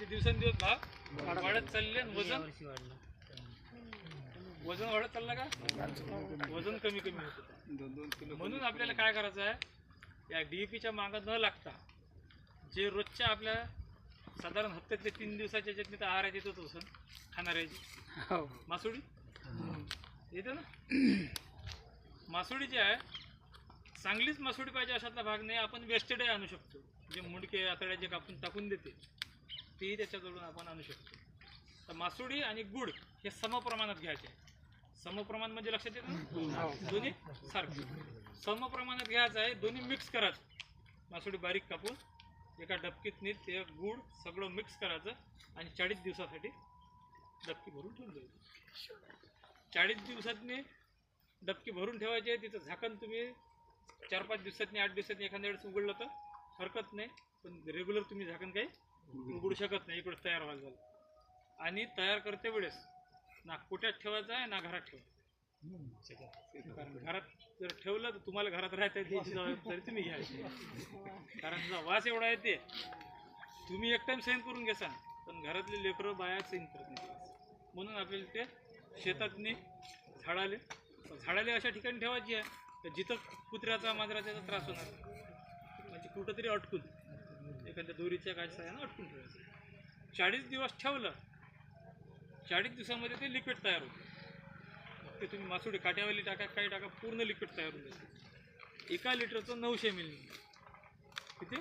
म्हणजे दिवसेंदिवस भाव वाढत चालले आणि वजन? वजन वाढत चाललं का? वजन कमी कमी होत. म्हणून आपल्याला काय करायचं आहे? या डीएपीच्या मागं न लागता जे रोजच्या आपल्या साधारण हप्त्यातले तीन दिवसाच्या ज्यात तर आहारात येतच असं खाणाऱ्याची मासोळी येते ना? मासोळी जी आहे चांगलीच मासोळी पाहिजे अशातला भाग नाही. आपण वेस्टेड आणू शकतो. जे मुंडके आतड्या जे कापून टाकून देते. तेही त्याच्याजवळून आपण आणू शकतो. तर मासोळी आणि गुड हे समप्रमाणात घ्यायचे. समप्रमाण म्हणजे लक्षात येतं ना? दोन्ही सारखे. समप्रमाणात घ्यायचं आहे दोन्ही मिक्स करायचं. मासोळी बारीक कापून एका डबकीत नीट ते गुड सगळं मिक्स करायचं आणि चाळीस दिवसासाठी डबकी भरून ठेवून द्यायची. चाळीस दिवसातनी डबकी भरून ठेवायची आहे तिचं झाकण तुम्ही चार पाच दिवसातनी आठ दिवसातनी एखाद्या वेळेस उघडलं तर हरकत नाही पण रेग्युलर तुम्ही झाकण काही उघडू शकत नाही इकडं तयार व्हायला झालं. आणि तयार करते वेळेस ना कोट्यात ठेवायचं आहे ना घरात ठेवायचं? कारण घरात जर ठेवलं तर तुम्हाला घरात राहता द्यायची जबाबदारी तुम्ही घ्यायची कारण तुझा वास एवढा येते. तुम्ही एक टाइम सहन करून घेसाल पण घरातले लेकरं बाया सहन करत नाही म्हणून आपल्याला ते शेतातनी झाडाले झाडाले अशा ठिकाणी ठेवायची आहे तर जिथं कुत्र्याचा मांजराचा त्रास होणार. म्हणजे कुठंतरी अटकून. एखाद्या दोरीच्या काय सहाय्यानं अटकून ठेवायचं. चाळीस दिवस ठेवलं चाळीस दिवसामध्ये ते लिक्विड तयार होतं. मग ते तुम्ही मासोडी काट्यावाली टाका काही टाका पूर्ण लिक्विड तयार होऊन जाते एका लिटरचं नऊशे मिल किती?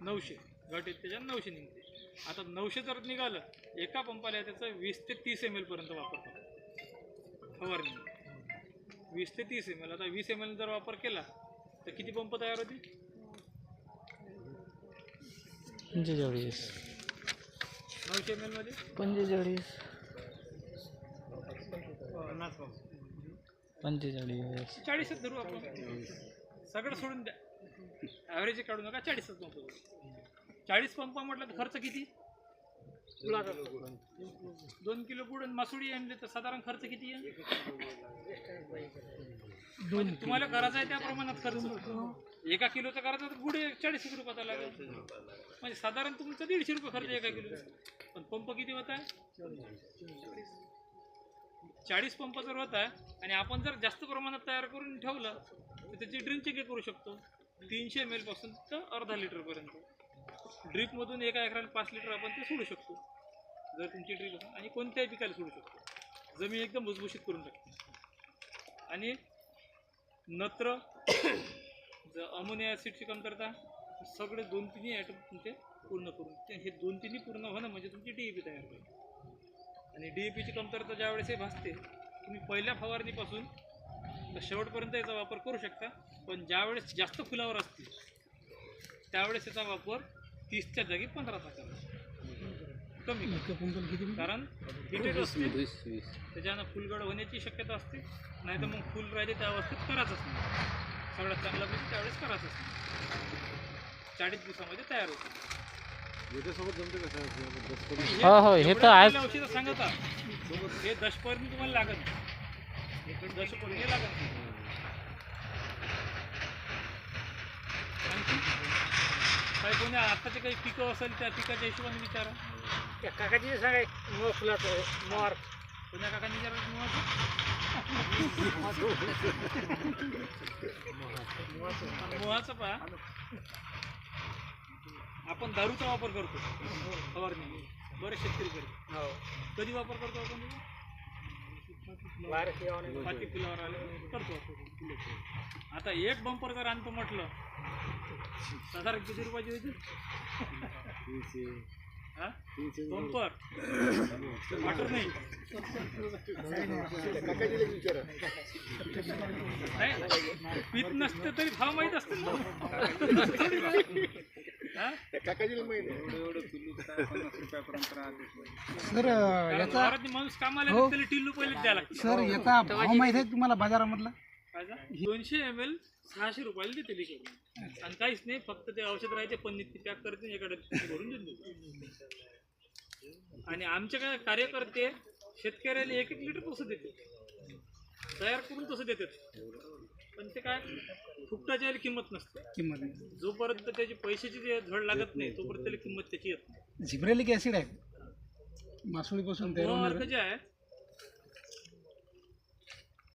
नऊशे. घट येते त्याच्यात नऊशे निघते. आता नऊशे जर निघालं एका पंपाला त्याचं वीस ते तीस एम एलपर्यंत वापरतो फवारणी. वीस ते तीस एम एल आता वीस एम एल जर वापर केला तर किती पंप तयार होतील? पंचेचाळीस. पंचेचाळीस. पंचेचाळीस. चाळीसच धरू आपण. सगळं सोडून द्या. ॲव्हरेज काढू नका चाळीसच पंप चाळीस पंप म्हटलं तर खर्च किती? दोन किलो गुड आणि मासुडी आणले तर साधारण खर्च किती येईल? म्हणजे तुम्हाला करायचं आहे त्या प्रमाणात खर्च. एका किलोचा करायचा तर गुड चाळीस एक रुपयाचा लागेल. म्हणजे साधारण तुमचं दीडशे रुपये खर्च एका किलो. पण पंप किती होत आहे? चाळीस पंप जर होत आहे आणि आपण जर जास्त प्रमाणात तयार करून ठेवलं तर त्याची ड्रिंक चेक करू शकतो. तीनशे एमपासून तर अर्धा लिटरपर्यंत ड्रिपमधून एका एकराला पाच लिटर आपण ते सोडू शकतो. जर तुमची ड्रिप आणि कोणत्याही पिकाला सोडू शकतो. जमीन एकदम भुसभुशीत करून टाकते. आणि नत्र अमोनिया ॲसिडची कमतरता सगळे दोन तिन्ही ॲटम तुमचे पूर्ण करून. ते हे दोन तिन्ही पूर्ण होणं म्हणजे तुमची डी ए पी तयार होईल. आणि डी ए पीची कमतरता ज्यावेळेस हे भासते तुम्ही पहिल्या फवारणीपासून तर शेवटपर्यंत याचा वापर करू शकता. पण ज्यावेळेस जास्त फुलावर असतील त्यावेळेस याचा वापर तीसच्या जागी पंधराचा करा कमी करा. कारण हिटेड असते त्याच्यानं फुलगड होण्याची शक्यता असते. नाही तर मग फुल राहिले त्या अवस्थेत करायचंच नाही. सगळ्यात चांगला म्हणजे त्यावेळेस करायचंच नाही. चाळीस दिवसामध्ये तयार होते हो, हो, हे तर आहेच. औषधं सांगता हे दशपर्णी तुम्हाला लागत. दशपर्णी लागत काही कोणी आताचे काही पिकं असेल त्या पिकाच्या हिशोबाने विचारा. त्या काकाची सांगा मोर फुलाचं मोर कोण्या काका विचारा मोहाचं? पहा. आपण दारूचा वापर करतो. फवारणी. बरेच शेतकरी करतो हो. कधी वापर करतो आपण? पाती फुलावर आले. करतो. आता एक बंपर जर आणतो म्हटलं साधारण किती रुपयाची होती? हा? बंपर वाटर नाही. नाही, पीत नसते तरी भाव माहीत असतील? सर याचा माणूस कामाला हो. टिल्लू पहिले द्यायला लागतं. सर याचा भाव माहीत आहे तुम्हाला बाजारामधला? दोनशे एम एल सहाशे रुपयाला देते लिटर आणि काहीच नाही फक्त ते औषध राहायचे पन्नीत पॅक करते एका डब्यात भरून देते. आणि आमचे काय कार्यकर्ते शेतकऱ्याला एक एक लिटर कसं देते तयार करून तसं देतात. पण ते काय फुकटाच्या किंमत नसते. किंमत जोपर्यंत त्याची पैशाची जे झड लागत नाही तोपर्यंत त्याला किंमत त्याची येत नाही. झिब्रेलिक ऍसिड आहे. मासोळीपासून जे आहे